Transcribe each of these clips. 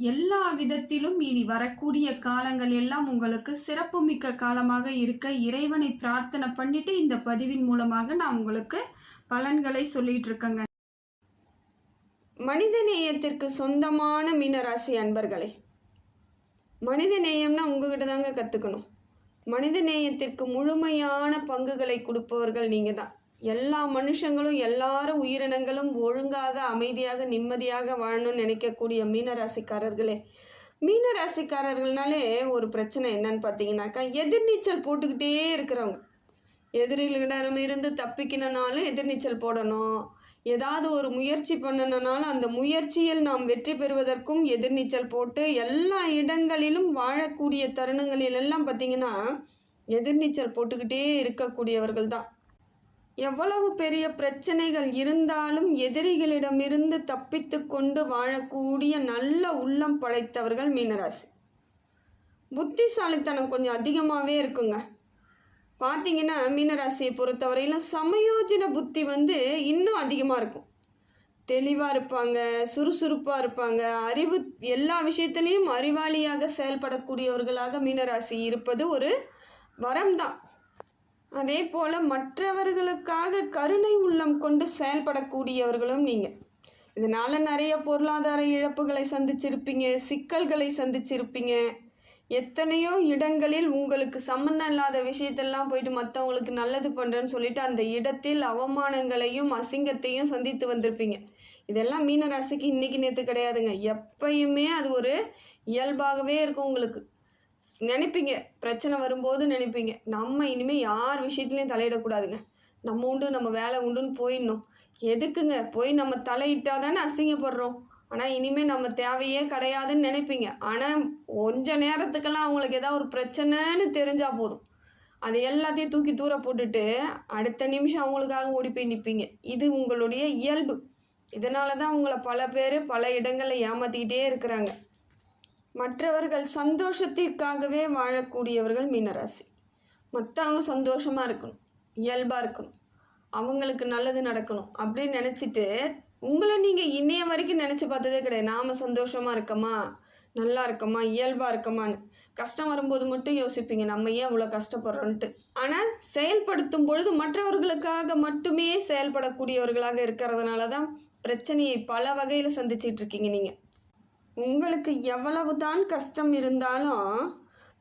எல்லா விதத்திலும் இனி வரக்கூடிய காலங்கள் எல்லாம் உங்களுக்கு சிறப்புமிக்க காலமாக இருக்க இறைவனை பிரார்த்தனை பண்ணிட்டு இந்த பதிவின் மூலமாக நான் உங்களுக்கு பலன்களை சொல்லிட்டு இருக்கேங்க. மனித நேயத்திற்கு சொந்தமான மீனராசி அன்பர்களே மனித நேயம்னா உங்ககிட்ட தாங்க கற்றுக்கணும் மனித நேயத்திற்கு முழுமையான பங்குகளை கொடுப்பவர்கள் நீங்கள் தான் எல்லா மனுஷங்களும் எல்லாரும் உயிரினங்களும் ஒழுங்காக அமைதியாக நிம்மதியாக வாழணும்னு நினைக்கக்கூடிய மீனராசிக்காரர்களே. மீனராசிக்காரர்கள்னாலே ஒரு பிரச்சனை என்னன்னு பார்த்தீங்கன்னாக்கா எதிர்நீச்சல் போட்டுக்கிட்டே இருக்கிறவங்க. எதிரிகளிடம் இருந்து தப்பிக்கணுனாலும் எதிர்நீச்சல் போடணும். ஏதாவது ஒரு முயற்சி பண்ணணுனாலும் அந்த முயற்சியில் நாம் வெற்றி பெறுவதற்கும் எதிர்நீச்சல் போட்டு எல்லா இடங்களிலும் வாழக்கூடிய தருணங்களிலெல்லாம் பார்த்திங்கன்னா எதிர்நீச்சல் போட்டுக்கிட்டே இருக்கக்கூடியவர்கள் தான். எவ்வளவு பெரிய பிரச்சனைகள் இருந்தாலும் எதிரிகளிடமிருந்து தப்பித்து கொண்டு வாழக்கூடிய நல்ல உள்ளம் படைத்தவர்கள் மீனராசி. புத்திசாலித்தனம் கொஞ்சம் அதிகமாகவே இருக்குங்க. பார்த்தீங்கன்னா மீனராசியை பொறுத்தவரையிலும் சமயோஜன புத்தி வந்து இன்னும் அதிகமாக இருக்கும். தெளிவாக இருப்பாங்க சுறுசுறுப்பாக இருப்பாங்க. அறிவு எல்லா விஷயத்துலேயும் அறிவாளியாக செயல்படக்கூடியவர்களாக மீனராசி இருப்பது ஒரு வரம் தான். அதே போல் மற்றவர்களுக்காக கருணை உள்ளம் கொண்டு செயல்படக்கூடியவர்களும் நீங்கள் இதனால் நிறைய பொருளாதார இழப்புகளை சந்திச்சிருப்பீங்க சிக்கல்களை சந்திச்சிருப்பீங்க. எத்தனையோ இடங்களில் உங்களுக்கு சம்மந்தம் இல்லாத விஷயத்தெல்லாம் போயிட்டு மற்றவங்களுக்கு நல்லது பண்ணுறேன்னு சொல்லிட்டு அந்த இடத்தில் அவமானங்களையும் அசிங்கத்தையும் சந்தித்து வந்திருப்பீங்க. இதெல்லாம் மீனராசிக்கு இன்னைக்கு நேற்று கிடையாதுங்க. எப்பயுமே அது ஒரு இயல்பாகவே இருக்கும் உங்களுக்கு. நினைப்பீங்க. பிரச்சனை வரும்போது நினைப்பீங்க. நம்ம இனிமேல் யார் விஷயத்துலையும் தலையிடக்கூடாதுங்க. நம்ம உண்டு நம்ம வேலை உண்டுன்னு போயிடணும். எதுக்குங்க? போய் நம்ம தலையிட்டால் தானே அசிங்கப்படுறோம். ஆனால் இனிமேல் நம்ம தேவையே கிடையாதுன்னு நினைப்பீங்க. ஆனால் கொஞ்ச நேரத்துக்கெல்லாம் அவங்களுக்கு ஏதாவது ஒரு பிரச்சனைன்னு தெரிஞ்சால் போதும். அது எல்லாத்தையும் தூக்கி தூர போட்டுட்டு அடுத்த நிமிஷம் அவங்களுக்காக ஓடி போய் நிற்பீங்க இது உங்களுடைய இயல்பு. இதனால தான் உங்களை பல பேர் பல இடங்களில் ஏமாற்றிக்கிட்டே இருக்கிறாங்க. மற்றவர்கள் சந்தோஷத்திற்காகவே வாழக்கூடியவர்கள் மீனராசி. மற்றவங்க சந்தோஷமாக இருக்கணும் இயல்பாக இருக்கணும் அவங்களுக்கு நல்லது நடக்கணும் அப்படின்னு நினச்சிட்டு உங்களை நீங்கள் இன்னைய வரைக்கும் நினச்சி பார்த்ததே கிடையாது. நாம் சந்தோஷமாக இருக்கோமா? நல்லா இருக்கோமா? இயல்பாக இருக்கமான்னு. கஷ்டம் வரும்போது மட்டும் யோசிப்பீங்க நம்ம ஏன் இவ்வளோ கஷ்டப்படுறோன்ட்டு. ஆனால் செயல்படுத்தும் பொழுது மற்றவர்களுக்காக மட்டுமே செயல்படக்கூடியவர்களாக இருக்கிறதுனால தான் பிரச்சனையை பல வகையில் சந்திச்சிட்டு இருக்கீங்க நீங்கள் உங்களுக்கு எவ்வளவு தான் கஷ்டம் இருந்தாலும்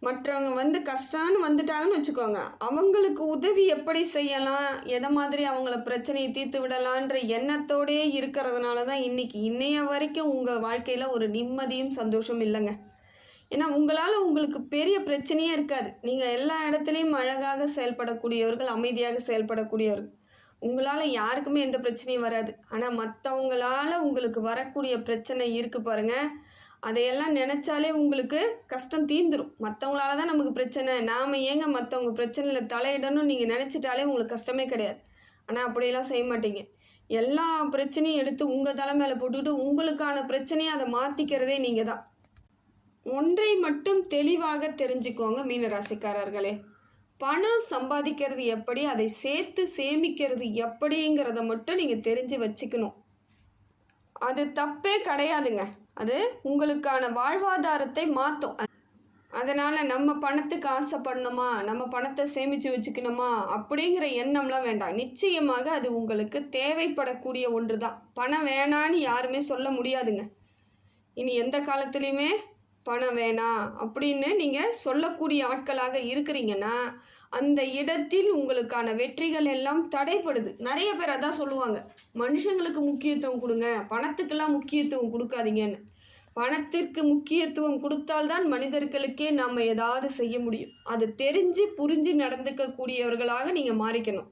மற்றவங்க வந்து கஷ்டம்னு வந்துட்டாங்கன்னு வச்சுக்கோங்க. அவங்களுக்கு உதவி எப்படி செய்யலாம்? எதை மாதிரி அவங்கள பிரச்சனையை தீர்த்து விடலான்ற எண்ணத்தோடே இருக்கிறதுனால தான் இன்னைக்கு இன்னைய வரைக்கும் உங்கள் வாழ்க்கையில் ஒரு நிம்மதியும் சந்தோஷம் இல்லைங்க. ஏன்னா உங்களால் உங்களுக்கு பெரிய பிரச்சனையே இருக்காது. நீங்கள் எல்லா இடத்துலையும் அழகாக செயல்படக்கூடியவர்கள் அமைதியாக செயல்படக்கூடியவர்கள். உங்களால் யாருக்குமே எந்த பிரச்சனையும் வராது. ஆனால் மற்றவங்களால உங்களுக்கு வரக்கூடிய பிரச்சனை இருக்குது பாருங்கள் அதையெல்லாம் நினச்சாலே உங்களுக்கு கஷ்டம் தீந்துடும் மற்றவங்களால தான் நமக்கு பிரச்சனை. நாம் ஏங்க மற்றவங்க பிரச்சனையில் தலையிடணும்னு நீங்கள் நினச்சிட்டாலே உங்களுக்கு கஷ்டமே கிடையாது. ஆனால் அப்படியெல்லாம் செய்ய மாட்டீங்க. எல்லா பிரச்சனையும் எடுத்து உங்கள் தலை மேலே போட்டுக்கிட்டு உங்களுக்கான பிரச்சனையை அதை மாற்றிக்கிறதே நீங்கள் தான். ஒன்றை மட்டும் தெளிவாக தெரிஞ்சுக்கோங்க மீனராசிக்காரர்களே. பணம் சம்பாதிக்கிறது எப்படி அதை சேர்த்து சேமிக்கிறது எப்படிங்கிறத மட்டும் நீங்கள் தெரிஞ்சு வச்சுக்கணும். அது தப்பே கிடையாதுங்க. அது உங்களுக்கான வாழ்வாதாரத்தை மாற்றும் அதனால் நம்ம பணத்துக்கு ஆசைப்படணுமா நம்ம பணத்தை சேமித்து வச்சுக்கணுமா அப்படிங்கிற எண்ணம்லாம் வேண்டாம். நிச்சயமாக அது உங்களுக்கு தேவைப்படக்கூடிய ஒன்று தான் பணம் வேணான்னு யாருமே சொல்ல முடியாதுங்க. இனி எந்த காலத்துலேயுமே பணம் வேணாம் அப்படின்னு நீங்கள் சொல்லக்கூடிய ஆட்களாக இருக்கிறீங்கன்னா அந்த இடத்தில் உங்களுக்கான வெற்றிகள் எல்லாம் தடைப்படுது நிறைய பேர் அதான் சொல்லுவாங்க. மனுஷங்களுக்கு முக்கியத்துவம் கொடுங்க. பணத்துக்கெல்லாம் முக்கியத்துவம் கொடுக்காதீங்கன்னு. பணத்திற்கு முக்கியத்துவம் கொடுத்தால்தான் மனிதர்களுக்கே நாம் ஏதாவது செய்ய முடியும். அது தெரிஞ்சு புரிஞ்சு நடந்துக்கக்கூடியவர்களாக நீங்கள் மாறிக்கணும்.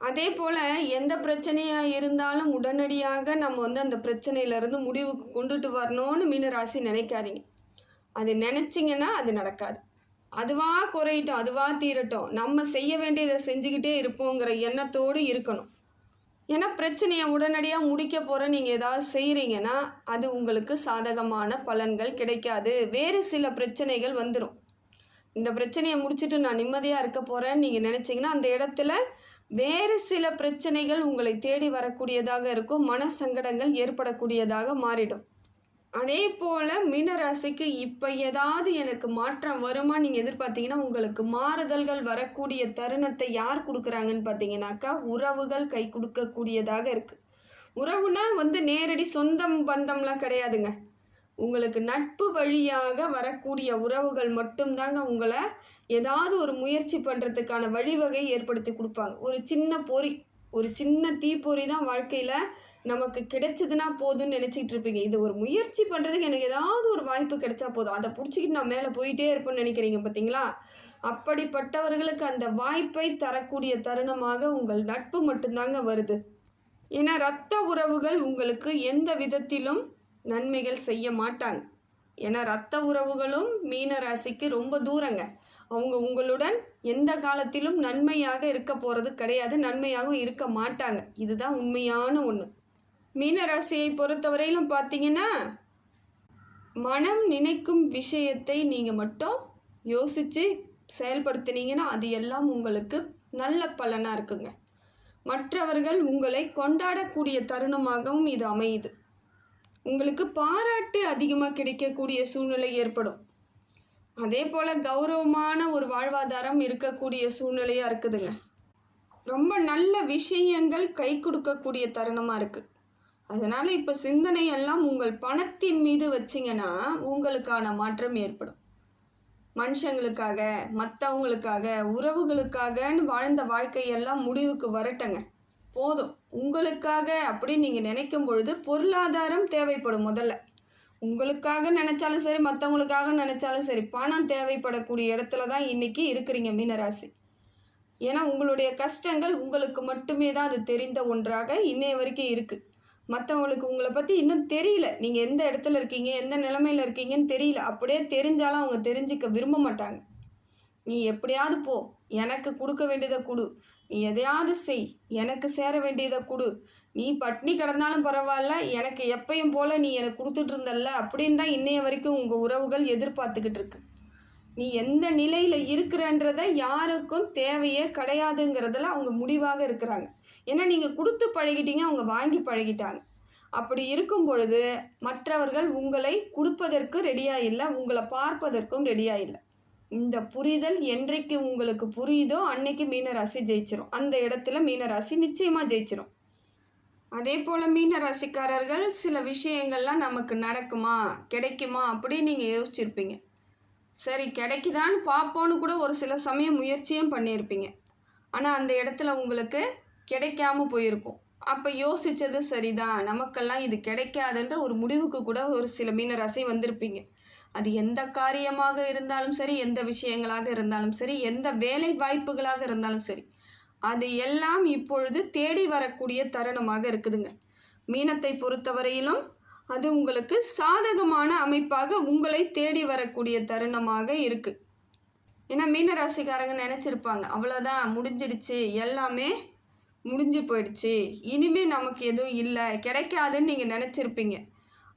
அதே போல் எந்த பிரச்சனையாக இருந்தாலும் உடனடியாக நம்ம வந்து அந்த பிரச்சனையிலேருந்து முடிவுக்கு கொண்டுட்டு வரணும்னு மீனராசி நினைக்காதீங்க. அது நினச்சிங்கன்னா அது நடக்காது. அதுவாக குறையட்டும் அதுவாக தீரட்டும். நம்ம செய்ய வேண்டியதை செஞ்சுக்கிட்டே இருப்போங்கிற எண்ணத்தோடு இருக்கணும். ஏன்னா பிரச்சனையை உடனடியாக முடிக்க போகிற நீங்கள் ஏதாவது செய்கிறீங்கன்னா அது உங்களுக்கு சாதகமான பலன்கள் கிடைக்காது. வேறு சில பிரச்சனைகள் வந்துடும் இந்த பிரச்சனையை முடிச்சுட்டு நான் நிம்மதியாக இருக்க போகிறேன்னு நீங்கள் நினச்சிங்கன்னா அந்த இடத்துல வேறு சில பிரச்சனைகள் உங்களை தேடி வரக்கூடியதாக இருக்கும். மன சங்கடங்கள் ஏற்படக்கூடியதாக மாறிடும். அதே போல் மீனராசிக்கு இப்போ ஏதாவது எனக்கு மாற்றம் வருமா? நீங்கள் எதிர்பார்த்தீங்கன்னா உங்களுக்கு மாறுதல்கள் வரக்கூடிய தருணத்தை யார் கொடுக்குறாங்கன்னு பார்த்தீங்கன்னாக்கா உறவுகள் கை கொடுக்கக்கூடியதாக இருக்குது உறவுனா வந்து நேரடி சொந்தம் பந்தம்லாம் கிடையாதுங்க. உங்களுக்கு நட்பு வழியாக வரக்கூடிய உறவுகள் மட்டும்தாங்க உங்களை ஏதாவது ஒரு முயற்சி பண்ணுறதுக்கான வழிவகை ஏற்படுத்தி கொடுப்பாங்க. ஒரு சின்ன பொறி ஒரு சின்ன தீப்பொறி தான் வாழ்க்கையில் நமக்கு கிடைச்சதுன்னா போதும்னு நினச்சிக்கிட்டு இருப்பீங்க. இது ஒரு முயற்சி பண்ணுறதுக்கு எனக்கு ஏதாவது ஒரு வாய்ப்பு கிடைச்சா போதும். அதை பிடிச்சிக்கிட்டு நான் மேலே போயிட்டே இருப்பேன்னு நினைக்கிறீங்க பார்த்தீங்களா அப்படிப்பட்டவர்களுக்கு அந்த வாய்ப்பை தரக்கூடிய தருணமாக உங்கள் நட்பு மட்டும்தாங்க வருது. ஏன்னா ரத்த உறவுகள் உங்களுக்கு எந்த விதத்திலும் நன்மைகள் செய்ய மாட்டாங்க. ஏன்னா ரத்த உறவுகளும் மீன ராசிக்கு ரொம்ப தூரங்க. அவங்க உங்களுடன் எந்த காலத்திலும் நன்மையாக இருக்க போகிறது கிடையாது. நன்மையாகவும் இருக்க மாட்டாங்க. இதுதான் உண்மையான ஒன்று மீனராசியை பொறுத்தவரையிலும் பார்த்தீங்கன்னா மனம் நினைக்கும் விஷயத்தை நீங்கள் மட்டும் யோசித்து செயல்படுத்தினீங்கன்னா அது எல்லாம் உங்களுக்கு நல்ல பலனாக இருக்குங்க. மற்றவர்கள் உங்களை கொண்டாடக்கூடிய தருணமாகவும் இது அமையுது. உங்களுக்கு பாராட்டு அதிகமாக கிடைக்கக்கூடிய சூழ்நிலை ஏற்படும். அதே போல் கௌரவமான ஒரு வாழ்வாதாரம் இருக்கக்கூடிய சூழ்நிலையாக இருக்குதுங்க. ரொம்ப நல்ல விஷயங்கள் கை கொடுக்கக்கூடிய தருணமாக இருக்குது அதனால் இப்போ சிந்தனை எல்லாம் உங்கள் பணத்தின் மீது வச்சிங்கன்னா உங்களுக்கான மாற்றம் ஏற்படும். மனுஷங்களுக்காக மற்றவங்களுக்காக உறவுகளுக்காகன்னு வாழ்ந்த வாழ்க்கையெல்லாம் முடிவுக்கு வரட்டங்க. போதும். உங்களுக்காக அப்படின்னு நீங்கள் நினைக்கும் பொழுது பொருளாதாரம் தேவைப்படும் முதல்ல. உங்களுக்காக நினச்சாலும் சரி மற்றவங்களுக்காக நினச்சாலும் சரி பணம் தேவைப்படக்கூடிய இடத்துல தான் இன்றைக்கி இருக்கிறீங்க மீனராசி. ஏன்னா உங்களுடைய கஷ்டங்கள் உங்களுக்கு மட்டுமே தான் அது தெரிந்த ஒன்றாக இன்னைய வரைக்கும் இருக்குது மற்றவங்களுக்கு உங்களை பற்றி இன்னும் தெரியல. நீங்கள் எந்த இடத்துல இருக்கீங்க எந்த நிலமையில் இருக்கீங்கன்னு தெரியல. அப்படியே தெரிஞ்சாலும் அவங்க தெரிஞ்சிக்க விரும்ப மாட்டாங்க. நீ எப்படியாவது போ. எனக்கு கொடுக்க வேண்டியதை கொடு. நீ எதையாவது செய். எனக்கு சேர வேண்டியதை கொடு. நீ பட்னி கிடந்தாலும் பரவாயில்ல. எனக்கு எப்பயும் போல் நீ எனக்கு கொடுத்துட்டு இருந்தல்ல. அப்படின்னு தான் இன்னைய வரைக்கும் உங்கள் உறவுகள் எதிர்பார்த்துக்கிட்டு இருக்கு. நீ எந்த நிலையில் இருக்கிறன்றத யாருக்கும் தேவையே கிடையாதுங்கிறதுல அவங்க முடிவாக இருக்கிறாங்க. ஏன்னா நீங்கள் கொடுத்து பழகிட்டீங்க அவங்க வாங்கி பழகிட்டாங்க. அப்படி இருக்கும் பொழுது மற்றவர்கள் உங்களை கொடுப்பதற்கு ரெடியாக இல்லை உங்களை பார்ப்பதற்கும் ரெடியாக இல்லை. இந்த புரிதல் என்றைக்கு உங்களுக்கு புரியுதோ அன்னைக்கு மீனராசி ஜெயிச்சிரும். அந்த இடத்துல மீனராசி நிச்சயமாக ஜெயிச்சிரும். அதே போல் மீன ராசிக்காரர்கள் சில விஷயங்கள்லாம் நமக்கு நடக்குமா கிடைக்குமா அப்படின்னு நீங்கள் யோசிச்சிருப்பீங்க. சரி கிடைக்குதான்னு பார்ப்போன்னு கூட ஒரு சில சமயம் முயற்சியும் பண்ணியிருப்பீங்க. ஆனால் அந்த இடத்துல உங்களுக்கு கிடைக்காம போயிருக்கும். அப்போ யோசித்தது சரிதான். நமக்கெல்லாம் இது கிடைக்காதுன்ற ஒரு முடிவுக்கு கூட ஒரு சில மீனராசி வந்திருப்பீங்க. அது எந்த காரியமாக இருந்தாலும் சரி எந்த விஷயங்களாக இருந்தாலும் சரி எந்த வேலை வாய்ப்புகளாக இருந்தாலும் சரி அது எல்லாம் இப்பொழுது தேடி வரக்கூடிய தருணமாக இருக்குதுங்க. மீனத்தை பொறுத்தவரையிலும் அது உங்களுக்கு சாதகமான அமைப்பாக உங்களை தேடி வரக்கூடிய தருணமாக இருக்குது ஏன்னா மீனராசிக்காரங்க நினச்சிருப்பாங்க அவ்வளோதான் முடிஞ்சிருச்சு எல்லாமே முடிஞ்சு போயிடுச்சு. இனிமே நமக்கு எதுவும் இல்லை. கிடைக்காதுன்னு நீங்கள் நினச்சிருப்பீங்க.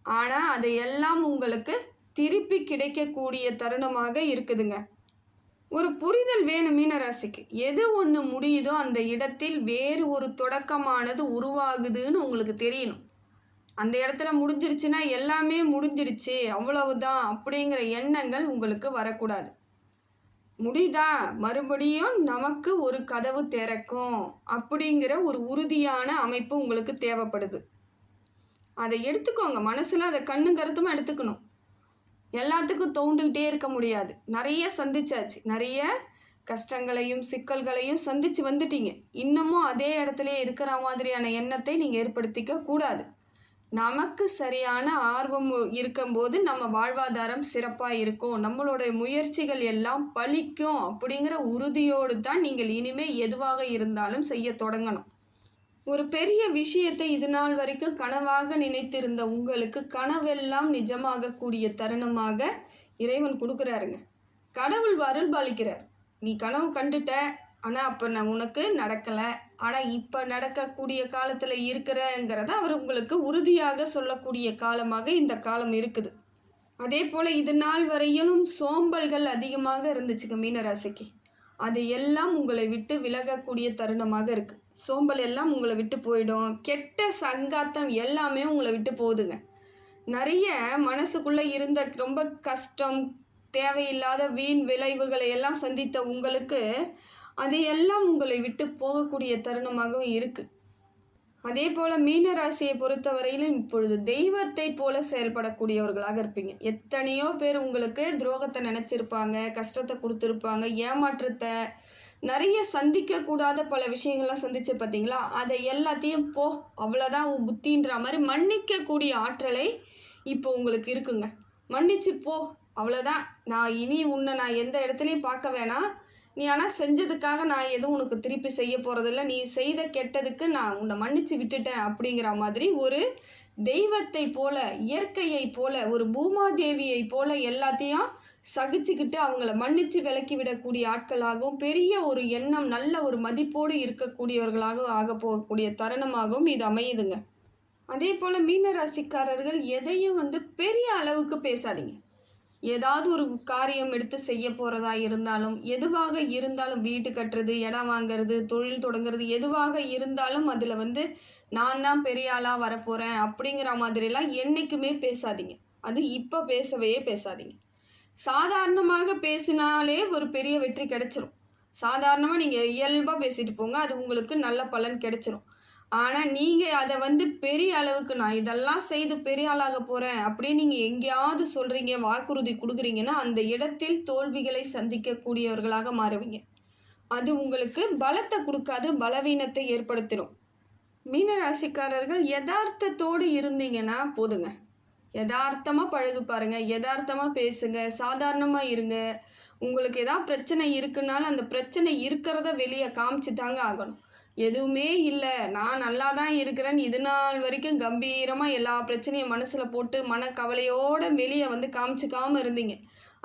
ஆனால் அது எல்லாம் உங்களுக்கு திருப்பி கிடைக்கக்கூடிய தருணமாக இருக்குதுங்க. ஒரு புரிதல் வேணும் மீனராசிக்கு. எது ஒன்று முடியுதோ அந்த இடத்தில் வேறு ஒரு தொடக்கமானது உருவாகுதுன்னு உங்களுக்கு தெரியணும். அந்த இடத்துல முடிஞ்சிருச்சுன்னா எல்லாமே முடிஞ்சிருச்சு. அவ்வளவுதான் அப்படிங்கிற எண்ணங்கள் உங்களுக்கு வரக்கூடாது. முடிதா மறுபடியும் நமக்கு ஒரு கதவு திறக்கும் அப்படிங்கிற ஒரு உறுதியான அமைப்பு உங்களுக்கு தேவைப்படுது. அதை எடுத்துக்கோங்க. மனசில் அதை கண்ணும் கருத்துமாக எடுத்துக்கணும். எல்லாத்துக்கும் தோண்டுக்கிட்டே இருக்க முடியாது. நிறைய சந்திச்சாச்சு. நிறைய கஷ்டங்களையும் சிக்கல்களையும் சந்திச்சு வந்துட்டீங்க. இன்னமும் அதே இடத்துல இருக்கிற மாதிரியான எண்ணத்தை நீங்கள் ஏற்படுத்திக்க கூடாது. நமக்கு சரியான ஆர்வம் இருக்கும்போது நம்ம வாழ்வாதாரம் சிறப்பாக இருக்கும். நம்மளுடைய முயற்சிகள் எல்லாம் பலிக்கும் அப்படிங்கிற உறுதியோடு தான் நீங்கள் இனிமே எதுவாக இருந்தாலும் செய்ய தொடங்கணும். ஒரு பெரிய விஷயத்தை இது நாள் வரைக்கும் கனவாக நினைத்திருந்த உங்களுக்கு கனவெல்லாம் நிஜமாகக்கூடிய தருணமாக இறைவன் கொடுக்குறாருங்க. கடவுள் அருள் பாலிக்கிறார். நீ கனவு கண்டுட்ட ஆனால் அப்போ நான் உனக்கு நடக்கலை. ஆனால் இப்போ நடக்கக்கூடிய காலத்தில் இருக்கிறங்கிறத அவர் உங்களுக்கு உறுதியாக சொல்லக்கூடிய காலமாக இந்த காலம் இருக்குது. அதே போல் இது நாள் வரையிலும் சோம்பல்கள் அதிகமாக இருந்துச்சுங்க மீனராசிக்கு. அது எல்லாம் உங்களை விட்டு விலகக்கூடிய தருணமாக இருக்குது சோம்பல் எல்லாம் உங்களை விட்டு போயிடும். கெட்ட சங்காத்தம் எல்லாமே உங்களை விட்டு போகுதுங்க. நிறைய மனசுக்குள்ளே இருந்த ரொம்ப கஷ்டம் தேவையில்லாத வீண் விளைவுகளை எல்லாம் சந்தித்த உங்களுக்கு அது எல்லாம் உங்களை விட்டு போகக்கூடிய தருணமாகவும் இருக்குது அதே போல் மீன ராசியை பொறுத்தவரையிலும் இப்பொழுது தெய்வத்தை போல செயல்படக்கூடியவர்களாக இருப்பீங்க. எத்தனையோ பேர் உங்களுக்கு துரோகத்தை நினச்சிருப்பாங்க கஷ்டத்தை கொடுத்துருப்பாங்க ஏமாற்றத்தை நிறைய சந்திக்கக்கூடாத பல விஷயங்கள்லாம் சந்திச்சு பார்த்தீங்களா? அதை எல்லாத்தையும் போ அவ்வளோதான் உன் புத்தின்ற மாதிரி மன்னிக்கக்கூடிய ஆற்றலை இப்போ உங்களுக்கு இருக்குங்க. மன்னிச்சு போ அவ்வளோதான் நான் இனி உன்னை நான் எந்த இடத்துலையும் பார்க்க வேணாம். நீ ஆனால் செஞ்சதுக்காக நான் எதுவும் உனக்கு திருப்பி செய்ய போகிறதில்ல நீ செய்த கெட்டதுக்கு நான் உன்னை மன்னிச்சு விட்டுட்டேன் அப்படிங்கிற மாதிரி ஒரு தெய்வத்தை போல இயற்கையை போல ஒரு பூமாதேவியை போல எல்லாத்தையும் சகிச்சுக்கிட்டு அவங்கள மன்னிச்சு விலக்கி விடக்கூடிய ஆட்களாகவும் பெரிய ஒரு எண்ணம் நல்ல ஒரு மதிப்போடு இருக்கக்கூடியவர்களாகவும் ஆக போகக்கூடிய தருணமாகவும் இது அமையுதுங்க. அதே போல் மீனராசிக்காரர்கள் எதையும் வந்து பெரிய அளவுக்கு பேசாதீங்க. ஏதாவது ஒரு காரியம் எடுத்து செய்ய போகிறதா இருந்தாலும் எதுவாக இருந்தாலும் வீடு கட்டுறது இடம் வாங்குறது தொழில் தொடங்குறது எதுவாக இருந்தாலும் அதில் வந்து நான் தான் பெரிய ஆளாக வரப்போகிறேன் அப்படிங்கிற மாதிரிலாம் என்றைக்குமே பேசாதீங்க. அது இப்போ பேசவே பேசாதீங்க. சாதாரணமாக பேசினாலே ஒரு பெரிய வெற்றி கிடைச்சிரும். சாதாரணமாக நீங்கள் இயல்பாக பேசிட்டு போங்க அது உங்களுக்கு நல்ல பலன் கிடைச்சிரும். ஆனால் நீங்கள் அதை வந்து பெரிய அளவுக்கு நான் இதெல்லாம் செய்து பெரிய ஆளாக போகிறேன் அப்படின்னு நீங்கள் எங்கேயாவது சொல்கிறீங்க வாக்குறுதி கொடுக்குறீங்கன்னா அந்த இடத்தில் தோல்விகளை சந்திக்கக்கூடியவர்களாக மாறுவீங்க. அது உங்களுக்கு பலத்தை கொடுக்காது பலவீனத்தை ஏற்படுத்திடும் மீனராசிக்காரர்கள் யதார்த்தத்தோடு இருந்தீங்கன்னா போதுங்க. யதார்த்தமாக பழகு பாருங்கள் யதார்த்தமாக பேசுங்க சாதாரணமாக இருங்க. உங்களுக்கு எதாவது பிரச்சனை இருக்குன்னாலும் அந்த பிரச்சனை இருக்கிறத வெளியே காமிச்சு தாங்க ஆகணும். எதுவுமே இல்லை. நான் நல்லா தான் இருக்கிறேன்னு இது நாள் வரைக்கும் கம்பீரமாக எல்லா பிரச்சனையும் மனசில் போட்டு மனக்கவலையோடு வெளியே வந்து காமிச்சிக்காமல் இருந்தீங்க.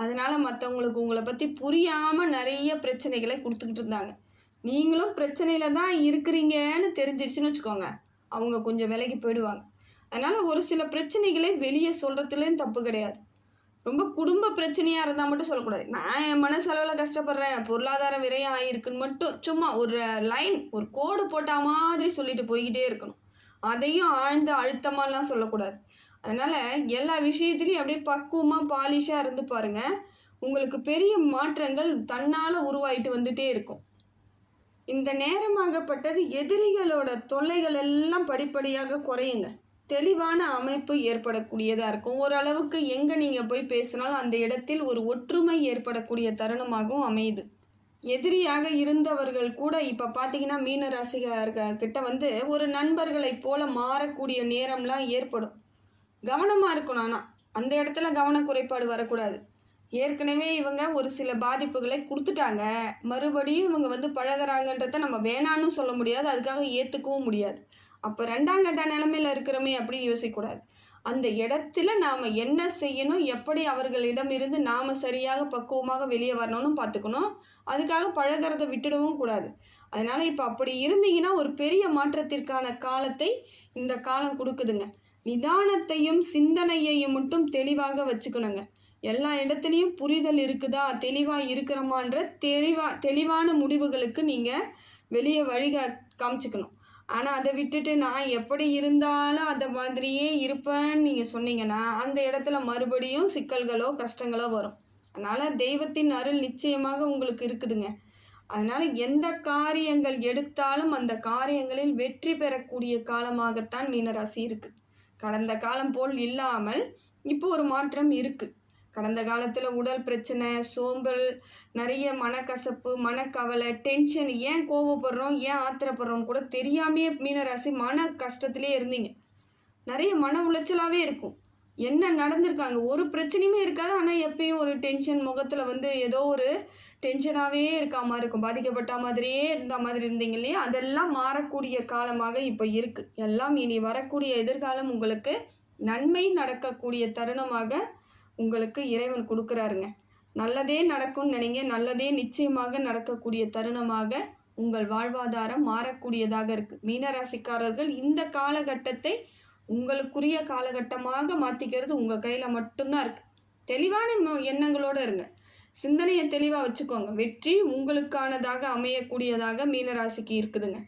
அதனால் மற்றவங்களுக்கு உங்களை பற்றி புரியாமல் நிறைய பிரச்சனைகளை கொடுத்துக்கிட்டு இருந்தாங்க. நீங்களும் பிரச்சனையில் தான் இருக்கிறீங்கன்னு தெரிஞ்சிருச்சுன்னு வச்சுக்கோங்க. அவங்க கொஞ்சம் விலைக்கு போயிடுவாங்க. அதனால் ஒரு சில பிரச்சனைகளை வெளியே சொல்கிறதுலேயும் தப்பு கிடையாது. ரொம்ப குடும்ப பிரச்சனையாக இருந்தால் மட்டும் சொல்லக்கூடாது. நான் என் மனசளவில் கஷ்டப்படுறேன். பொருளாதார விரையம் ஆகிருக்குன்னு மட்டும் சும்மா ஒரு லைன் ஒரு கோடு போட்ட மாதிரி சொல்லிட்டு போய்கிட்டே இருக்கணும். அதையும் ஆழ்ந்த அழுத்தமாலாம் சொல்லக்கூடாது. அதனால் எல்லா விஷயத்துலையும் அப்படியே பக்குவமாக பாலிஷாக இருந்து பாருங்கள் உங்களுக்கு பெரிய மாற்றங்கள் தன்னால் உருவாயிட்டு வந்துட்டே இருக்கும். இந்த நேரமாகப்பட்டது எதிரிகளோட தொல்லைகள் எல்லாம் படிப்படியாக குறையுங்க. தெளிவான அமைப்பு ஏற்படக்கூடியதாக இருக்கும். ஓரளவுக்கு எங்கே நீங்கள் போய் பேசினாலும் அந்த இடத்தில் ஒரு ஒற்றுமை ஏற்படக்கூடிய தருணமாகவும் அமையுது. எதிரியாக இருந்தவர்கள் கூட இப்போ பார்த்தீங்கன்னா மீன ராசிகார்கள் வந்து ஒரு நண்பர்களைப் போல மாறக்கூடிய நேரம்லாம் ஏற்படும். கவனமாக இருக்கணும் ஆனால் அந்த இடத்துல கவன குறைபாடு வரக்கூடாது. ஏற்கனவே இவங்க ஒரு சில பாதிப்புகளை கொடுத்துட்டாங்க. மறுபடியும் இவங்க வந்து பழகுறாங்கன்றத நம்ம வேணான்னு சொல்ல முடியாது. அதுக்காக ஏற்றுக்கவும் முடியாது. அப்போ ரெண்டாம் கட்ட நிலமையில இருக்கிறோமே அப்படின்னு யோசிக்கக்கூடாது. அந்த இடத்துல நாம் என்ன செய்யணும் எப்படி அவர்களிடம் இருந்து நாம் சரியாக பக்குவமாக வெளியே வரணும்னு பார்த்துக்கணும். அதுக்காக பழகிறத விட்டுடவும் கூடாது. அதனால் இப்போ அப்படி இருந்தீங்கன்னா ஒரு பெரிய மாற்றத்திற்கான காலத்தை இந்த காலம் கொடுக்குதுங்க. நிதானத்தையும் சிந்தனையையும் மட்டும் தெளிவாக வச்சுக்கணுங்க. எல்லா இடத்துலையும் புரிதல் இருக்குதா தெளிவாக இருக்கிறமான்ற தெளிவா தெளிவான முடிவுகளுக்கு நீங்கள் வெளியே வழிகா காமிச்சுக்கணும். ஆனால் அதை விட்டுட்டு நான் எப்படி இருந்தாலும் அதை மாதிரியே இருப்பேன்னு நீங்கள் சொன்னீங்கன்னா அந்த இடத்துல மறுபடியும் சிக்கல்களோ கஷ்டங்களோ வரும். அதனால் தெய்வத்தின் அருள் நிச்சயமாக உங்களுக்கு இருக்குதுங்க. அதனால் எந்த காரியங்கள் எடுத்தாலும் அந்த காரியங்களில் வெற்றி பெறக்கூடிய காலமாகத்தான் மீனராசி இருக்குது கடந்த காலம் போல் இல்லாமல் இப்போ ஒரு மாற்றம் இருக்குது கடந்த காலத்தில் உடல் பிரச்சனை சோம்பல் நிறைய மனக்கசப்பு மனக்கவலை டென்ஷன் ஏன் கோவப்படுறோம் ஏன் ஆத்திரப்படுறோம்னு கூட தெரியாமையே மீனராசி மன கஷ்டத்திலே இருந்தீங்க. நிறைய மன உளைச்சலாகவே இருக்கும். என்ன நடந்திருக்காங்க? ஒரு பிரச்சனையுமே இருக்காது. ஆனால் எப்பயும் ஒரு டென்ஷன் முகத்தில் வந்து ஏதோ ஒரு டென்ஷனாகவே இருக்கா மாதிரி இருக்கும். பாதிக்கப்பட்ட மாதிரியே இருந்த மாதிரி இருந்தீங்க இல்லையா? அதெல்லாம் மாறக்கூடிய காலமாக இப்போ இருக்குது எல்லாம் இனி வரக்கூடிய எதிர்காலம் உங்களுக்கு நன்மை நடக்கக்கூடிய தருணமாக உங்களுக்கு இறைவன் கொடுக்குறாருங்க. நல்லதே நடக்கும்னு நினைங்க. நல்லதே நிச்சயமாக நடக்கக்கூடிய தருணமாக உங்கள் வாழ்வாதாரம் மாறக்கூடியதாக இருக்குது மீனராசிக்காரர்கள் இந்த காலகட்டத்தை உங்களுக்குரிய காலகட்டமாக மாற்றிக்கிறது உங்கள் கையில் மட்டும்தான் இருக்குது தெளிவான எண்ணங்களோடு எண்ணங்களோட இருங்க. சிந்தனையை தெளிவாக வச்சுக்கோங்க. வெற்றி உங்களுக்கானதாக அமையக்கூடியதாக மீனராசிக்கு இருக்குதுங்க.